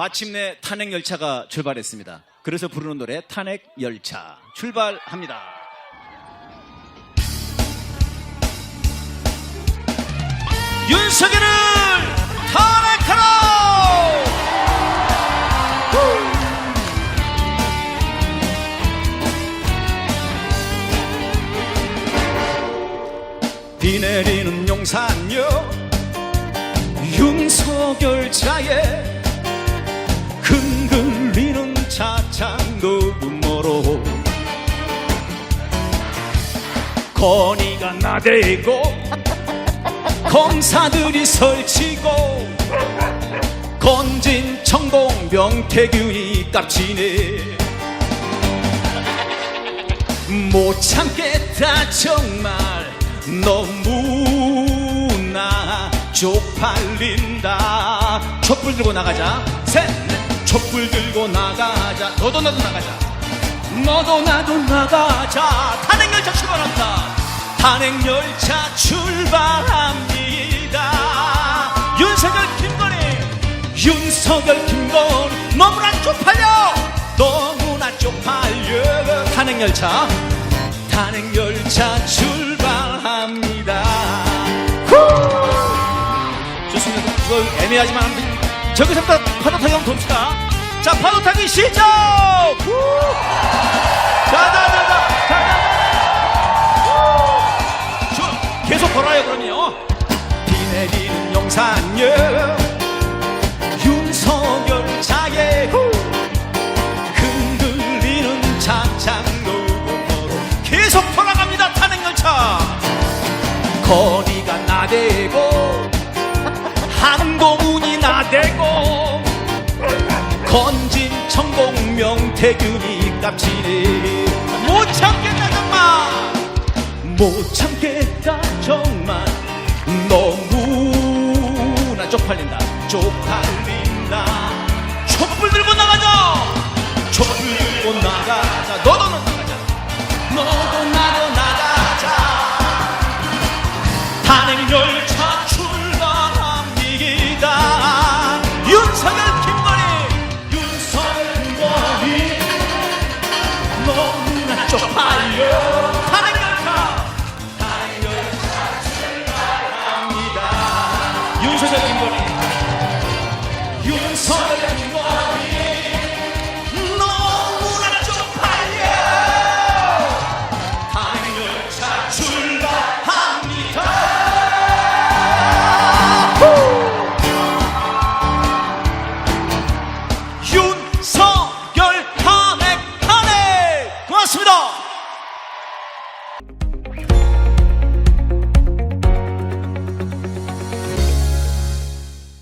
마침내 탄핵 열차가 출발했습니다. 그래서 부르는 노래 탄핵 열차 출발합니다. 윤석열을 탄핵하라! 비 내리는 용산역 윤석열 차에 흔들리는 차창도 너머로. 건이가 나대고 검사들이 설치고 건진 천공 명태균이 깝치네. 못 참겠다 정말. 너무나 쪽팔린다. 촛불 들고 나가자. 셋넷 촛불 들고 나가자. 너도 나도 나가자. 너도 나도 나가자. 탄핵열차 출발한다. 탄핵열차 출발합니다. 윤석열 김건희. 윤석열 김건희. 너무나 쪽팔려. 너무나 쪽팔려. 탄핵열차. 탄핵열차 출발합니다. 후! 좋습니다. 이거 애매하지만 저기서부터 파도 타기 한번 돕시다 자 파도 타기 시작 후! 자자자자 자자자 쭉 계속 걸어요 그럼요 비 내리는 용산역 윤석열 후! 흔들리는 차창로로 계속 돌아갑니다 탄핵열차 거리가 나대고 천공 명 태균이 깝치네 못 참겠다 정말. 못 참겠다 정말. 너무나 쪽팔린다 쪽팔린다. 촛불 들고 나가자 촛불 들고 나가 윤석열 김건희 김건희